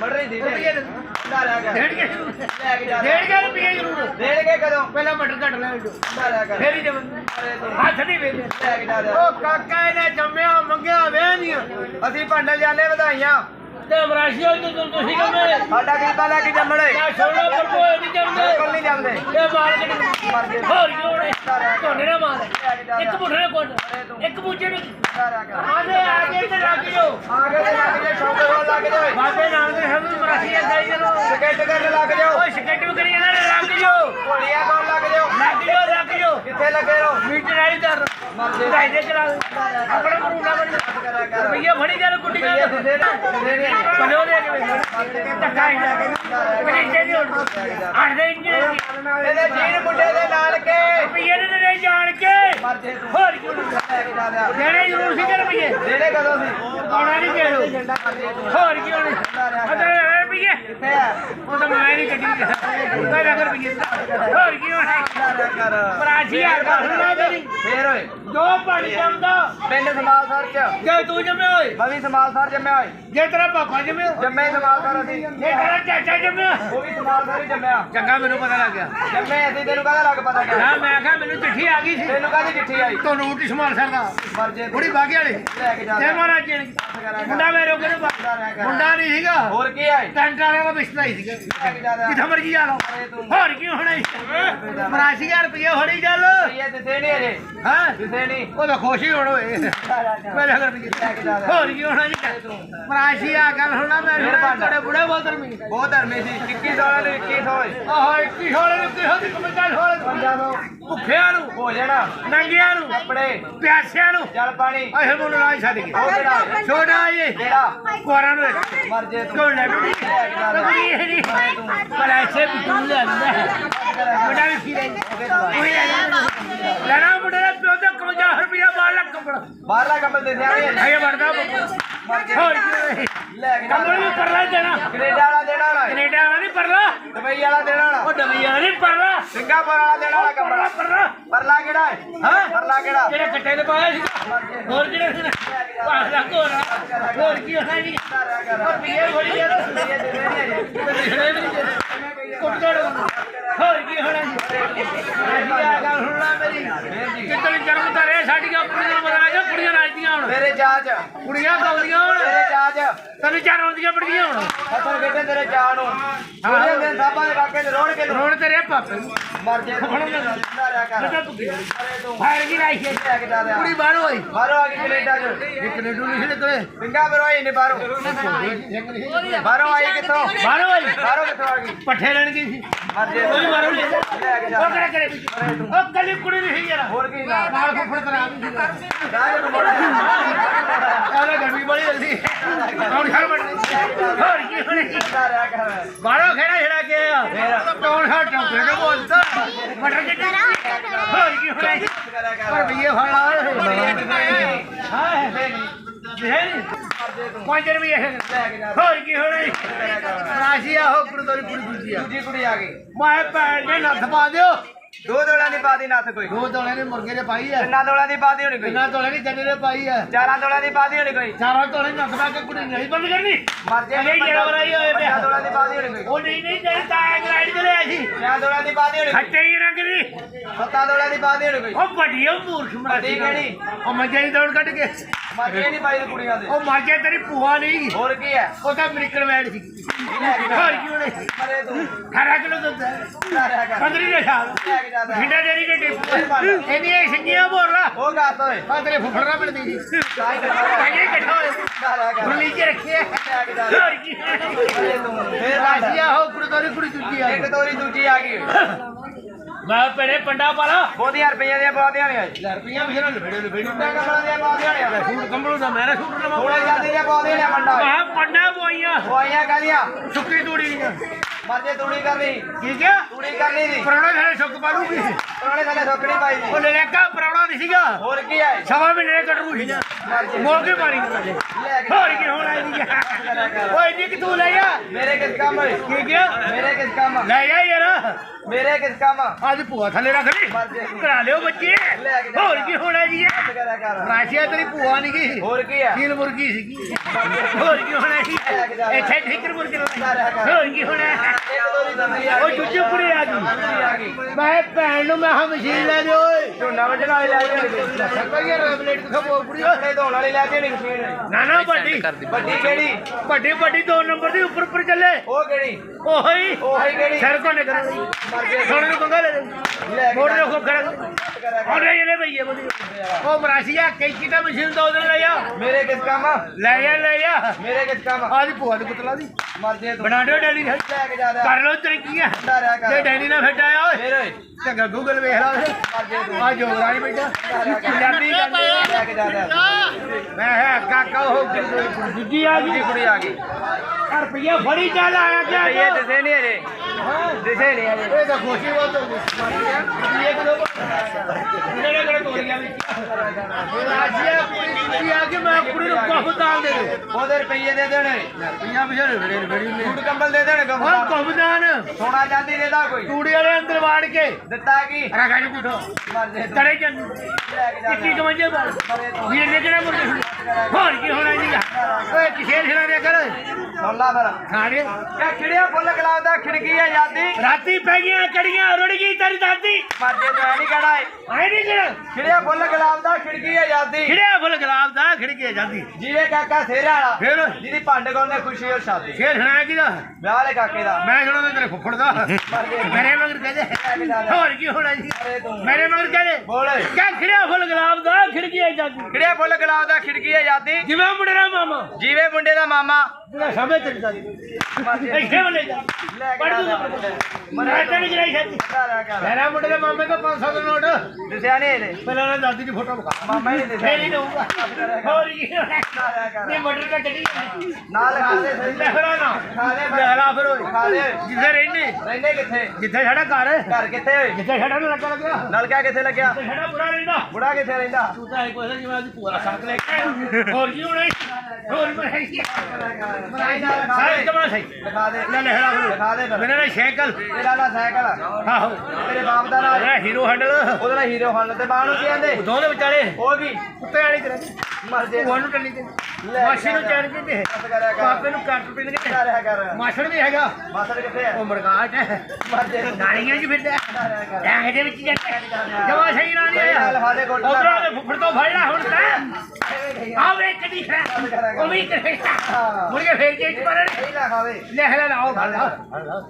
ਮਟਰੀ ਦੀ ਰੁਪਈਏ ਦੇ। ਦਾ ਲੈ ਕੇ ਡੇਢ ਕੇ ਲੈ ਕੇ ਜਾ। ਡੇਢ ਕੇ ਰੁਪਏ ਜ਼ਰੂਰ ਦੇਣ ਕੇ ਕਦੋਂ? ਪਹਿਲਾਂ ਮਟਰ ਕੱਟ ਲੈ ਜੋ ਦਾ ਲੈ ਕੇ ਫੇਰ ਹੀ ਦੇਵਾਂ ਅਰੇ ਤੂੰ ਹੱਥ ਨਹੀਂ ਵੇਲੇ ਲੈ ਕੇ ਜਾ। ਦੇ। ਉਹ ਕਾਕਾ ਇਹਨੇ ਜੰਮਿਆ ਮੰਗਿਆ ਵੇਹਨੀਆਂ ਅਸੀਂ ਭੰਡਲ ਜਾਣੇ ਵਧਾਈਆਂ। ਤੇ ਅਮਰਾਸ਼ੀਓ ਤੋਂ ਤੁਸੀਂ ਕਹਿੰਦੇ ਸਾਡਾ ਕੀਤਾ ਲੈ ਕੇ ਜੰਮੜੇ ਨਾ ਛੋੜੋ ਪਰ ਕੋਈ ਨਹੀਂ ਜੰਮਦੇ। ਬਿਲਕੁਲ ਨਹੀਂ ਜੰਮਦੇ। ਇਹ ਮਾਰ ਕੇ ਮਰ ਗਏ। ਹੋਰ ਕੀ ਹੋਣੇ? ਝੋਨੇ ਨਾ ਮਾਰ। ਇੱਕ ਮੁੱਠੇ ਨੇ ਕੋਲ ਇੱਕ ਬੂਝੇ ਨੂੰ ਦਾ ਲੈ ਕੇ। ਆਗੇ ਆਗੇ ਤੇ ਲੱਗ ਜਾਓ। ਆਗੇ ਤੇ ਲੱਗ ਜਾਓ ਬਾਬੇ ਨਾਲ ਦੇ ਸਭ ਨੂੰ ਮਰਾਸੀਆ ਗਾਈ ਚਲੋ ਸਕਿੱਟ ਕਰਨ ਲੱਗ ਜਾਓ। ਓਏ ਸਕਿੱਟ ਵੀ ਕਰੀ ਇਹਨਾਂ ਨੇ ਲੱਗ ਜਾਓ। ਘੋੜੀਆਂ ਕੋਲ ਲੱਗ ਜਾਓ। ਲੱਗ ਜਾਓ ਲੱਗ ਜਾਓ। ਕਿੱਥੇ ਲੱਗੇ ਰਹੋ? ਮੀਟਰ ਵਾਲੀ ਕਰ ਮਰ ਜੇ। ਢਾਈ ਦੇ ਚਲਾ ਆਪਣਾ ਮਰੂਲਾ ਬਣ ਕਰ। ਰੁਪਈਆ ਫੜੀ ਚੱਲ ਗੁੱਡੀ ਰੁਪਈਏ ਕਰ ਦਿੰਦੇ ਨੇ ਦਿੰਦੇ ਨੇ ਬਲੋ ਦੇ ਕੇ ਧੱਕਾ ਹੀ ਮੇਰੇ ਇੰਜੇ ਦੀ ਹੁਣ ਅੱਠ ਦੇ ਇੰਜੇ ਇਹਦੇ ਜੀਨ ਮੁੰਡੇ ਦੇ ਨਾਲ ਕੇ। ਰੁਪਈਏ ਨੇ ਨਹੀਂ ਜਾਣ ਕੇ। ਹੋਰ ਕਿਉਂ ਦੇਣੇ ਜ਼ਰੂਰ ਸੀ ਰੁਪਈਏ। ਦੇਣੇ ਕਦੋਂ ਸੀ? ਆਉਣਾ ਨਹੀਂ ਕਿਹੋ ਹੋਰ ਕੀ ਹੋਣੇ? ਅਦਰ ਰੁਪਈਏ ਕਿੱਥੇ ਆ ਉਹ ਤਾਂ ਮੈਂ ਨਹੀਂ ਕੱਢੀ ਕੋਈ ਨਾ ਰੁਪਈਏ ਹੋਰ ਕੀ ਹੋਣਾ? ਕਰ ਪ੍ਰਾਚੀ ਆ ਕਰਨਾ ਤੇਰੀ ਫੇਰ ਓਏ ਦੋ ਪਾਣੀ ਜੰਮਦਾ। ਪਿੰਡ ਸਮਾਲ ਸਰ ਚ। ਜੇ ਤੂੰ ਜੰਮੇ ਹੋਏ ਮੈਂ ਵੀ ਸਮਾਲ ਸਰ ਜੰਮਿਆ ਓਏ। ਜੇ ਤੇਰਾ ਪਾਪਾ ਜੰਮੇ ਜੰਮੇ ਸਮਾਲ ਸਰ ਅਸੀਂ। ਜੇ ਤੇਰਾ ਚਾਚਾ ਜੰਮਿਆ। ਉਹ ਵੀ ਸਮਾਲ ਸਰ ਹੀ ਜੰਮਿਆ। ਚੰਗਾ ਮੈਨੂੰ ਪਤਾ ਲੱਗ ਗਿਆ। ਜੰਮੇ ਅਸੀਂ ਤੈਨੂੰ ਕਾਹਦਾ ਲੱਗ ਪਤਾ ਨਾ ਮੈਂ ਕਿਹਾ ਮੈਨੂੰ ਚਿੱਠੀ ਆ ਗਈ ਸੀ। ਤੈਨੂੰ ਕਾਹਦੀ ਚਿੱਠੀ ਆਈ? ਤੁਹਾਨੂੰ ਉਲਟੀ ਸਮਾਲ ਸਰਦਾ ਮਰ ਜੇ ਬੁੜੀ ਬਾਗੇ ਵਾਲੀ। ਲੈ ਕੇ ਜਾ ਤੇ। ਮਹਾਰਾਜ ਜੀ ਮੁੰਡਾ ਮੇਰੇ ਕੋਲ ਕਿਹਨੇ ਕਰ। ਮੁੰਡਾ ਨਹੀਂ ਸੀਗਾ। ਹੋਰ ਕੀ ਆਏ ਟੈਂਟ ਵਾਲੇ ਦਾ ਰਿਸ਼ਤਾ ਹੀ ਸੀਗਾ। ਲੈ ਕੇ ਜਾ ਲਿਆ। ਜਿੱਥੇ ਮਰਜ਼ੀ ਜਾ ਲਓ। ਹੋਰ ਕੀ ਹੋਣਾ ਮਰਾਸੀ ਹਜ਼ਾਰ ਰੁਪਏ ਹੋਣੀ ਚੱਲ। ਇਹ ਦਿੱਤੇ ਨਹੀਂ ਅਜੇ ਹਾਂ? ਦਿੱਤੇ ਨਹੀਂ। ਉਹ ਤਾਂ ਖੁਸ਼ ਹੀ ਹੋਣ ਹੋਏ ਮੇਰੇ ਘਰ ਜਾ ਲਿਆ। ਹੋਰ ਕੀ ਹੋਣਾ ਜੀ? ਮਰਾਸੀ ਆ ਗੱਲ ਹੋਣਾ ਮੈਂ। ਤੁਹਾਡੇ ਬੁੜੇ ਬਹੁਤ ਧਰਮੀ ਬਹੁਤ ਧਰਮੀ ਸੀ। 21 ਸਾਲਾਂ ਦੇ 21 ਹੋਏ ਆਹੋ 21 ਹੋਲੇ ਨੂੰ ਕਿਹੋ ਦੀ ਕਮੇਟਾ ਹੋਲੇ ਪੰਜਾਬੋਂ ਭੁੱਖਿਆਂ ਨੂੰ ਭੋਜਨ ਨੰਗਿਆਂ ਨੂੰ ਕੱਪੜੇ। ਪਿਆਸਿਆਂ ਨੂੰ। ਜਲ ਪਾਣੀ। ਆਹੇ ਮੈਨੂੰ ਰਾਜ ਛੱਡ ਕੇ ਛੋਟਾ ਇਹ ਜਿਹੜਾ ਕੋਰਾਂ ਨੂੰ ਮਰ ਜੇ ਤੂੰ। ਕੋਣ ਲੈ ਬੁੜੀ ਇਹ ਨਹੀਂ ਪਰ ਐਸੇ ਵੀ ਤੂੰ ਲੈ ਲੈਂਦਾ। ਮੁੰਡਾ ਵੀ ਫਿਰ ਲੈਣਾ ਮੁੰਡੇ ਦਾ ਪਿਓ ਦਾ 51000 ਰੁਪਇਆ ਬਾਹਰ ਲੱਗ ਕੰਬਲ ਬਾਹਰਲਾ ਕੰਬਲ ਦੇ ਦਿਆ ਵੀ ਆਏ ਵੜਦਾ ਲੈ ਕੇ ਕੰਬਲ ਵੀ ਪਰਲਾ ਦੇਣਾ। ਕੈਨੇਡਾ ਵਾਲਾ ਦੇਣਾ ਵਾਲਾ ਕੈਨੇਡਾ ਵਾਲਾ ਨਹੀਂ ਪਰਲਾ। ਦੁਬਈ ਵਾਲਾ ਦੇਣਾ ਵਾਲਾ। ਉਹ ਡਬਈ ਵਾਲਾ ਨਹੀਂ ਪਰਲਾ। ਸਿੰਗਾਪੁਰ ਵਾਲਾ ਦੇਣਾ ਵਾਲਾ ਕੰਬਲ ਪਰਲਾ ਪਰਲਾ। ਕਿਹੜਾ ਹੈ? ਹਾਂ? ਪਰਲਾ ਕਿਹੜਾ? ਜਿਹੜੇ ਕੱਟੇ ਦੇ ਪਾਇਆ ਸੀ। ਹੋਰ ਜਿਹੜੇ ਸੀ? ਪਾਸਾ ਕੋਰਾ ਹੋਰ ਕੀ ਹੋਣਾ ਜੀ? ਹੋਰ ਪੀਏ ਬੜੀ ਯਾਰ ਇਹ ਦੇ ਦੇ ਕੁੱਟੜ ਹੋਰ ਕੀ ਹੋਣਾ? ਜੀ ਅਸੀਂ ਆ ਗੱਲ ਸੁਣਨਾ ਮੇਰੀ। ਕਿਤਨੀ ਜਨਮ ਧਰੇ ਸਾਡੀਆਂ ਕੁੜੀਆਂ ਮਰਾਂ ਜਾ ਕੁੜੀਆਂ ਨਾਚਦੀਆਂ ਹੁਣ। ਮੇਰੇ ਚਾਚ ਕੁੜੀਆਂ ਗਾਉਂਦੀਆਂ ਹੁਣ। ਮੇਰੇ ਚਾਚ ਤੈਨੂੰ ਚਾਰ ਆਉਂਦੀਆਂ ਬੜੀਆਂ ਹੁਣ। ਫਸਲ ਕਿਤੇ ਤੇਰੇ ਚਾਹ ਨੂੰ। ਉਹਦੇ ਦਿਨ ਸਾਬਾ ਦੇ ਕਾਕੇ ਦੇ ਰੋੜ ਕੇ ਤੂੰ ਰੋਣ ਤੇਰੇ ਪਾਪੇ ਨੂੰ। ਮਰ ਜੇ ਤੂੰ। ਜਿੰਦਾ ਰਿਹਾ ਕਰ ਪਤਾ ਤੂੰ। ਕੀ ਅਰੇ ਤੂੰ। ਫਾਇਰ ਕੀ ਲਾਈ ਹੈ ਲੈ ਕੇ ਜਾ ਰਿਹਾ। ਕੁੜੀ ਬਾਹਰੋਂ ਆਈ। ਬਾਹਰੋਂ ਆ ਕੈਨੇਡਾ ਚ। ਨੇ ਆਈ ਨਹੀਂ ਬਾਹਰੋਂ ਬਾਹਰੋਂ। ਆਈ ਕਿੱਥੋਂ? ਬਾਹਰੋਂ ਆਈ। ਬਾਹਰੋਂ ਕਿੱਥੋਂ ਆ ਗਈ? ਪੱਠੇ ਲੈਣ ਗਈ ਸੀ। ਮਰ ਜੇ ਉਹ ਵੀ ਬਾਹਰੋਂ ਲੈ ਲੈ ਕੇ ਜਾ। ਉਹ ਕਿਹੜਾ ਕਰੇ ਵਿੱਚ? ਉਹ ਕੱਲੀ ਕੁੜੀ ਨਹੀਂ ਸੀ ਯਾਰ। ਹੋਰ ਕੀ ਨਾ। ਨਾਲ ਫੁੱਫੜ ਕਰਾ ਵੀ ਸੀ। ਰਾਜ ਨੂੰ ਮੋੜ ਉਹਨੇ ਗਰਮੀ ਬੜੀ ਜਲਦੀ ਕੌਣ ਖੜ ਹੋਰ ਕੀ ਹੋਣੀ? ਬਾਹਰੋਂ ਖੇੜਾ ਛੜਾ ਕੇ ਆ ਕੌਣ ਖੜ ਟੋਕੇ ਨੂੰ ਬੋਲਦਾ। ਮਟਰ ਕਿੱਟੀ ਹੋਰ ਕੀ ਹੋਣੀ? ਪਰ ਵੀ ਇਹ ਫੜਾ ਪੰਜ ਰੁਪਏ ਲੈ ਕੇ ਜਾ ਹੋਰ ਕੀ ਹੋਣੀ ਰਾਸ਼ੀ ਆਹੋ ਕੁੜੀ ਕੁੜੀ ਦੂਜੀ ਆ। ਦੂਜੀ ਕੁੜੀ ਆ ਗਈ। ਮੈਂ ਭੈਣ ਦੇ ਨੱਥ ਪਾ ਦਿਓ। ਦੋ ਦੋਲਾਂ ਦੀ ਪਾਦੀ ਨੱਥ ਕੋਈ। ਦੋ ਤੋਲੇ ਨੇ ਮੁਰਗੇ ਦੇ ਪਾਈ ਆ ਤਿੰਨਾਂ ਦੋਲਾਂ ਦੀ ਪਾਦੀ ਹੋਣੀ ਕੋਈ। ਤਿੰਨਾਂ ਤੋਲੇ ਨੇ ਜੰਨੇ ਦੇ ਪਾਈ ਆ ਚਾਰਾਂ ਦੋਲਾਂ ਦੀ ਪਾਦੀ ਹੋਣੀ ਕੋਈ। ਚਾਰਾਂ ਤੋਲੇ ਨੱਥ ਪਾ ਕੇ ਕੁੜੀ ਨਹੀਂ ਬੰਦ ਕਰਨੀ। ਮਰ ਜੇ ਅਰੇ ਜਿਹੜਾ ਵਰਾਈ ਹੋਏ ਪਿਆ। ਪੰਜਾਂ ਦੋਲਾਂ ਦੀ ਪਾਦੀ ਹੋਣੀ ਕੋਈ। ਉਹ ਨਹੀਂ ਨਹੀਂ ਜਿਹੜੀ ਤਾਇਆ ਗਰਾਈਡ ਤੇ ਲਿਆ ਸੀ। ਚਾਰ ਦੋਲਾਂ ਦੀ ਪਾਦੀ ਹੋਣੀ ਖੱਟੇ ਹੀ ਰੰਗ ਦੀ ਸੱਤਾਂ ਦੋਲਾਂ ਦੀ ਪਾਦੀ ਹੋਣੀ ਕੋਈ। ਉਹ ਵੱਡੀ ਉਹ ਮੂਰਖ ਵੱਡੀ ਕਿਹੜੀ? ਉਹ ਮੰਜੇ ਦੀ ਦੌੜ ਕੱਢ ਕੇ। ਮਰ ਜੇ ਨਹੀਂ ਪਾਈ ਕੁੜੀਆਂ ਦੇ। ਉਹ ਮਰ ਗਿਆ ਤੇਰੀ ਭੂਆ ਨਹੀਂ ਹੋਰ ਕੀ ਹੈ ਉਹ ਤਾਂ ਅਮਰੀਕਨ ਵੈਡ ਸੀ। 18 ਕਿਲੋ ਦੁੱਧ ਹੈ 15 ਦੇ ਸਾਲ ਲੈ ਕੇ ਜਾ ਠੰਡਾ ਡੇਰੀ ਦੇ ਟਿਪ ਇਹਦੀਆਂ ਸਿੰਗੀਆਂ ਬੋਲਾ ਉਹ ਗਾਤ ਓਏ ਆ ਤੇਰੇ ਫੁੱਫੜ ਨਾਲ ਮਿਲਦੀ ਸੀ ਸਾਈ ਕਰ ਕਾਹੇ ਇਕੱਠਾ ਹੋਏ ਜਿੰਦਾ ਰਿਹਾ ਕਰ ਫੁੱਲੀ ਚ ਰੱਖਿਆ ਜਾ ਹੋਰ ਕੀ ਫੇਰ ਰਾਸ਼ੀ ਆਹੋ ਕੁੜੀ ਤੋਰੀ ਕੁੜੀ ਦੂਜੀ ਆ ਇੱਕ ਤੋਰੀ ਦੂਜੀ ਆ ਗਈ ਮੈਂ ਪੜੇ ਪੰਡਾ ਪਾਲਾ। ਬਹੁਤੀਆਂ ਰੁਪਈਆਂ ਦੀਆਂ ਪਾਦੀਆਂ ਨਹੀਂ ਆਈ ਰੁਪਈਆ ਵਿਸ਼ਰਾ ਲਫੇੜੇ ਲਫੇੜੇ ਟੁੱਟਾ ਕਮਲਾਂ ਦੀਆਂ। ਨਹੀਂ ਆਈ ਸੂਟ ਕੰਬਲੂ ਦਾ ਮੇਰਾ ਸੂਟ ਲਵਾ ਥੋੜਾ ਜਾਂਦੀ ਦੀਆਂ ਪਾਦੀਆਂ ਨਹੀਂ ਮੰਡਾ ਆਹ ਪੰਡਾ। ਬੋਈਆਂ ਦਵਾਈਆਂ ਕਾਦੀਆਂ ਸੁੱਕੀ ਤੂੜੀ ਦੀਆਂ। ਮਰ ਜੇ ਤੂੜੀ ਕਰਨੀ। ਠੀਕ ਹੈ। ਤੂੜੀ ਕਰਨੀ ਦੀ ਪਰੌਣਾ ਥਲੇ ਸੁੱਕ ਪਾਲੂਗੀ ਪੁਰਾਣੇ ਥੱਲੇ ਸੁੱਕਣੀ ਪਾਈ ਦੀ ਉਹ ਲੈ ਲੈਕਾ ਪਰੌਣਾ ਨਹੀਂ ਸੀਗਾ। ਹੋਰ ਕੀ ਹੈ ਸਵਾ ਮਹੀਨੇ ਜੇ। ਮੋਗੇ ਮਾਰੀ ਹੋਰ ਕੀ ਹੋਣਾ ਜੀ ਓਏ ਜੀ ਕਿ ਤੂੰ ਲੈ ਜਾ ਮੇਰੇ ਕਿਸ ਕੰਮ? ਓਏ? ਕੀ ਗਿਆ ਮੇਰੇ ਕਿਸ ਕੰਮ? ਲੈ ਜਾ ਯਾਰ। ਮੇਰੇ ਕਿਸ ਕੰਮ? ਅੱਜ ਭੂਆ ਥੱਲੇ ਰੱਖ ਲਈ। ਕਰਾ ਲਿਓ ਬੱਚੇ। ਹੋਰ ਕੀ ਹੋਣਾ ਜੀ ਕਰਿਆ ਕਰ ਰਾਸ਼ੀਆ ਤੇਰੀ ਭੂਆ ਨਹੀਂ ਗਈ ਹੋਰ ਕੀ ਆ? ਕੀਲ ਮੁਰਗੀ ਸੀਗੀ ਹੋਰ ਕੀ ਹੋਣਾ ਜੀ? ਇੱਥੇ ਠੇਕਰ ਮੁਰਗੀ ਹੋਰ ਕੀ ਹੋਣਾ? ਦੋ ਦੀ ਉਹ ਗਈ। ਚੁੱਚੂ ਕੁੜੀ ਆ ਗਈ। ਮੈਂ ਭੈਣ ਨੂੰ ਮੈਂ ਹਾਂ ਮਸ਼ੀਨ ਲੈ ਦੇ ਓਏ। ਝੋਨਾ ਵੱਢਣ ਵਾਲੀ ਲੈ ਕੇ ਸਕਾ ਯਾਰ ਰੈਗੂਲੇਟ ਕਿਥੋਂ ਬੋਲ ਕੁੜੀ? ਓਏ ਧੋਣ ਵਾਲੀ ਲੈ ਕੇ ਨਹੀਂ ਮਸ਼ੀਨ। ਨਾ ਨਾ ਵੱਡੀ। ਵੱਡੀ ਕਿਹੜੀ? ਵੱਡੀ ਵੱਡੀ ਦੋ ਨੰਬਰ ਦੀ ਉੱਪਰ ਉੱਪਰ ਚੱਲੇ। ਉਹ ਕਿਹੜੀ? ਉਹੀ। ਉਹੀ ਕਿਹੜੀ? ਸਿਰ ਕੋਨੇ ਕਰ। ਸੋਨੇ ਨੂੰ ਕੰਗਾ ਲੈ ਦੇ। ਮੋੜ ਦੇ ਜਾ। ਉਹਨੇ ਇਹਨੇ ਭਈਏ ਬੋਲੀ ਉਹ ਮਰਾਸੀਆ ਕੈਂਚੀ ਦਾ ਮਸ਼ੀਨ ਦੋ ਦਿਨ ਲੈ ਜਾ ਮੇਰੇ ਕਿਸ ਕੰਮ ਆ? ਲੈ ਜਾ ਲੈ ਜਾ। ਮੇਰੇ ਕਿਸ ਕੰਮ ਆ? ਆਦੀ ਭੂਆ ਦੇ ਪੁੱਤਲਾ ਦੀ। ਮਰ ਜੇ ਤੂੰ। ਬਣਾ ਦਿਓ ਡੈਡੀ ਦੀ ਲੈ ਕੇ ਜਾ ਰਿਹਾ ਕਰ ਲੋ ਤਰੱਕੀਆਂ। ਰਿਹਾ ਤੇ ਕਰ। ਡੈਡੀ ਨਾਲ ਫਿੱਟ ਆਇਆ ਓਏ। ਫੇਰ ਓਏ ਚੰਗਾ ਗੂਗਲ ਵੇਖ ਲਾ ਮਰ ਜੇ ਤੂੰ। ਆ ਜੋ ਰਾਣੀ ਬੈਠਾ। ਪੰਜਾਬੀ ਲੈ ਕੇ ਜਾ ਰਿਹਾ ਮੈਂ ਹੈ ਕਾਕਾ ਉਹ ਦੂਜੀ ਆ ਗਈ। ਕੁੜੀ ਆ ਗਈ। ਰੁਪਈਆ ਫੜੀ ਚੱਲ ਆਇਆ ਕਿਆ ਇਹ ਦਿਸੇ ਨਹੀਂ ਅਜੇ। ਦਿਸੇ ਨਹੀਂ ਅਜੇ। ਇਹ ਤਾਂ ਖੁਸ਼ੀ ਬਹੁਤ ਇਹ ਕਿਲੋ ਜਿਹੜੇ ਕਿਹੜੇ ਤੋਰੀਆਂ ਵਿੱਚ ਰਾਜੀਆ ਕੁੜੀ ਦੂਜੀ ਆ ਕੇ ਮੈਂ ਕੁੜੀ ਦਾਲ ਦੇ ਦੇ ਉਹਦੇ ਰੁਪਈਏ ਦੇ ਦੇਣੇ। ਰੁਪਈਆ ਪਿਛੇ ਰੇੜੇ ਰੇੜੀ ਨੇ ਸੂਟ ਕੰਬਲ ਦੇ ਦੇਣ ਉਹ ਗਫਾਰ ਕਬਦਾਨ ਸੋਨਾ ਚਾਂਦੀ ਦੇਦਾ ਕੋਈ। ਤੂੜੀ ਵਾਲੇ ਅੰਦਰ ਵਾੜ ਕੇ। ਦਿੱਤਾ ਕੀ? ਰਖਾ ਨੂੰ ਕੁੱਟੋ ਮਰ ਜੇ ਤੂੰ। ਕਰੇ ਜਨ ਲੈ ਕੇ ਰਿਹਾ। ਕਮੰਜੇ ਬਾਲ ਵੀਰ ਨੇ ਕਿਹੜਾ ਮੁਰਦੇ ਹੋਰ ਕੀ ਹੋਣਾ ਜੀ? ਓਏ ਕਿਸੇ ਸਿਰਾਂ ਦੇ ਕਰ। ਸੁਣ ਲਾ ਫਿਰ। ਖਾਣੇ ਕਿਆ ਖਿੜਿਆ ਫੁੱਲ ਗੁਲਾਬ ਦਾ ਖਿੜਕੀ ਆ ਜਾਂਦੀ ਰਾਤੀ ਪੈ ਗਈਆਂ ਕੜੀਆਂ ਰੁੜ ਗਈ ਤੇਰੀ ਦਾਦੀ। ਮਰ ਜੇ ਤੂੰ ਐ ਨਹੀਂ ਕਹਣਾ ਏ। ਨਹੀਂ ਕਿਹੜਾ ਖਿੜਿਆ ਫੁੱਲ ਗੁਲਾਬ ਦਾ ਖਿੜਕੀ ਆ ਜਾਂਦੀ। ਖਿੜਿਆ ਫੁੱਲ ਗੁਲਾਬ ਦਾ ਖਿੜਕੇ ਜਾਂਦੀ। ਜੀਵੇ ਕਾਕਾ ਸੇਰੇ ਵਾਲਾ। ਫੇਰ? ਜਿਹਦੀ ਭੰਡ ਕੋਨੇ ਖੁਸ਼ੀ ਔਰ ਸ਼ਾਦੀ। ਫੇਰ ਸੁਣਾਇਆ ਕਿਦਾ ਵਿਆਹ ਵਾਲੇ ਕਾਕੇ ਦਾ। ਮੈਂ ਸੁਣਾਉਂਦਾ ਤੇਰੇ ਫੁੱਫੜ ਦਾ। ਮੇਰੇ ਮਗਰ ਕਹਦੇ ਹੋਰ ਕੀ ਹੋਣਾ ਜੀ? ਅਰੇ ਤੂੰ ਮੇਰੇ ਮਗਰ ਕਹਦੇ ਬੋਲ। ਕਿਆ ਖਿੜਿਆ ਫੁੱਲ ਗੁਲਾਬ ਦਾ ਖਿੜਕੀ ਜਾਂਦੀ। ਖਿੜਿਆ ਫੁੱਲ ਗੁਲਾਬ ਦਾ ਖਿੜਕੀ ਆ ਜਾਂਦੀ। ਜਿਵੇਂ ਮੁੰਡੇ ਦਾ ਮਾਮਾ। ਜੀਵੇ ਮੁੰਡੇ ਦਾ ਮਾਮਾ। ਜਿਹੜਾ ਸਾਹਮਣੇ ਚੱਲ ਜਾਂਦੀ ਮਰ ਜੇ ਇੱਥੇ ਬਲੇ ਜਾ। ਲੈ ਕੇ ਪੜ ਜਾ। ਦੂੰ ਰਿਹਾ। ਮੈਂ ਤਾਂ ਨਹੀਂ ਕਰਾਈ ਸਕਦੀ ਕਰਿਆ ਕਰ ਮੇਰਾ ਮੁੰਡੇ ਦੇ ਮਾਮੇ ਦਾ 500 ਦਾ ਨੋਟ। ਦਿਸਿਆ ਨਹੀਂ ਇਹਦੇ। ਪਹਿਲਾਂ ਨਾ ਦਾਦੀ ਦੀ ਫੋਟੋ ਵਿਖਾ। ਮਾਮਾ ਹੀ ਨਹੀਂ ਫੇਰ ਹੀ ਦਿਸਿਆ ਦਊਗਾ ਹੋਰ ਕੀ ਹੋਣਾ। ਕਰਿਆ ਕਰ ਨਹੀਂ ਮਟਰ ਤਾਂ ਕੱਢੀ ਜਾਂਦੀ। ਨਾਲ ਖਾਦੇ ਸਹੀ। ਲੈ ਫਿਰ ਨਾ। ਖਾ ਲੈ ਲੈ ਲਾ ਫਿਰ ਓਏ ਖਾ ਲੈ। ਜਿੱਥੇ ਰਹਿੰਦੇ। ਰਹਿੰਦੇ ਕਿੱਥੇ? ਜਿੱਥੇ ਸਾਡਾ ਘਰ ਘਰ ਕਿੱਥੇ ਹੋਏ ਜਿੱਥੇ ਸਾਡਾ ਨੂੰ ਲੱਗਾ ਲੱਗਿਆ। ਨਲਕਾ ਕਿੱਥੇ ਲੱਗਿਆ? ਸਾਡਾ ਬੁਰਾ ਰਹਿੰਦਾ। ਬੁੜਾ ਕਿੱਥੇ ਰਹਿੰਦਾ? ਤੂੰ ਤਾਂ ਕੋਈ ਜਿਵੇਂ ਅਸੀਂ ਪੂਰਾ ਸਾਥ ਲੈ ਕੇ ਆਏ। ਹੋਰ ਕੀ ਹੋਣਾ? ਈ? ਹੋਰ ਸਾਰੇ। ਕਮਾ ਸਹੀ। ਦੇ। ਲੈ ਲੈ ਦੇ ਮੇਰਾ ਸਾਈਕਲ। ਤੇਰਾ ਦਾ ਸਾਈਕਲ ਆਹੋ। ਤੇਰੇ ਬਾਪ ਦਾ ਨਾਮ ਮੇਰਾ ਹੀਰੋ ਹੈਂਡਲ ਉਹਦਾ ਹੀਰੋ ਹਣ ਤੇ ਬਾਹ ਨੂੰ ਕੀ ਕਹਿੰਦੇ? ਦੋਨੇ ਵਿਚਾਲੇ। ਉਹ ਕੀ ਕੁੱਤੇ ਵਾਲੀ ਕਰਾਂ ਮਰ ਜੇ ਨੂੰ ਟੱਲੀ ਤੇ। ਲੈ ਮਾਸੀ ਨੂੰ ਚੈਨ ਕੇ। ਤੇ ਬਸ ਕਰਿਆ ਕਰ ਪਾਪੇ ਨੂੰ ਕੱਟ ਪਿੰਨ ਕੇ ਕਰਿਆ ਕਰ ਮਾਸੜ ਵੀ ਹੈਗਾ। ਮਾਸੜ ਕਿੱਥੇ ਹੈ ਉਹ ਮਰਗਾਟ ਹੈ। ਮਰ ਜੇ ਨਾਲੀਆਂ 'ਚ ਫਿਰਦਾ। ਕਰਿਆ ਕਰ ਡਾਂਗ ਦੇ ਵਿੱਚ ਜਾਂਦਾ ਜਮਾ ਸਹੀ ਨਾਲ ਨਹੀਂ ਆਇਆ। ਦੇ ਉਧਰੋਂ ਦੇ ਫੁੱਫੜ ਤੋਂ ਫੜ ਲੈ ਹੁਣ ਤਾਂ। ਆ। ਵੇ ਕਦੀ ਉਹ ਵੀ ਕਰੇਗਾ ਮੁੜ ਕੇ ਫੇਰ ਜੇ ਸਹੀ ਲਿਖਾਵੇ ਲੈ ਲੈ ਲਾਓ ਫੜ ਲਾ।